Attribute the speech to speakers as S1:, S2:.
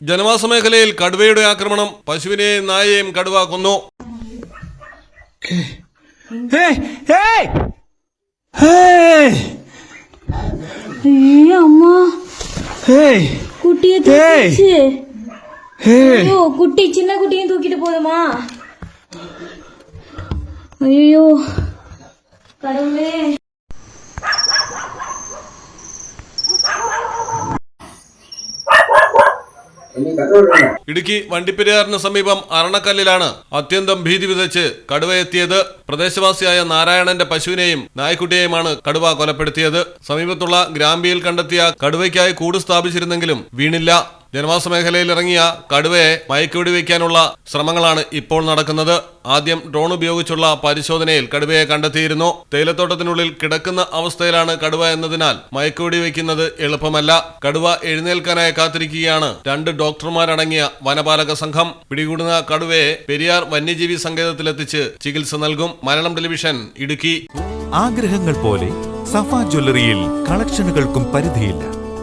S1: ജനവാസ മേഖലയിൽ കടുവയുടെ ആക്രമണം പശുവിനെയും നായയെയും കടുവ കൊന്നു.
S2: കുട്ടിയെ കുട്ടി ചിന്ന കുട്ടിയെ തൂക്കിട്ട് പോതുമാ അയ്യോ. കടവുളേ
S1: ഇടുക്കി വണ്ടിപ്പെരിയാറിന് സമീപം അരണക്കല്ലിലാണ് അത്യന്തം ഭീതി വിതച്ച് കടുവയെത്തിയത് പ്രദേശവാസിയായ നാരായണന്റെ പശുവിനെയും നായ്ക്കുട്ടിയെയുമാണ് കടുവ കൊലപ്പെടുത്തിയത്. സമീപത്തുള്ള ഗ്രാമ്പിയിൽ കണ്ടെത്തിയ കടുവയ്ക്കായി കൂട് സ്ഥാപിച്ചിരുന്നെങ്കിലും വീണില്ല. ജനവാസ മേഖലയിൽ ഇറങ്ങിയ കടുവയെ മയക്കുവെടിവെക്കാനുള്ള ശ്രമങ്ങളാണ് ഇപ്പോൾ നടക്കുന്നത്. ആദ്യം ഡ്രോൺ ഉപയോഗിച്ചുള്ള പരിശോധനയിൽ കടുവയെ കണ്ടെത്തിയിരുന്നു. തേയിലത്തോട്ടത്തിനുള്ളിൽ കിടക്കുന്ന അവസ്ഥയിലാണ് കടുവ എന്നതിനാൽ മയക്കുവെടി വയ്ക്കുന്നത് എളുപ്പമല്ല. കടുവ എഴുന്നേൽക്കാനായി കാത്തിരിക്കുകയാണ് രണ്ട് ഡോക്ടർമാരടങ്ങിയ വനപാലക സംഘം. പിടികൂടുന്ന കടുവയെ പെരിയാർ വന്യജീവി സങ്കേതത്തിലെത്തിച്ച് ചികിത്സ നൽകും. മലയാളം ടെലിവിഷൻ ഇടുക്കി.
S3: ആഗ്രഹങ്ങൾ പോലെ സഫ ജ്വല്ലറിയിൽ കളക്ഷനുകൾക്കും പരിധിയില്ല.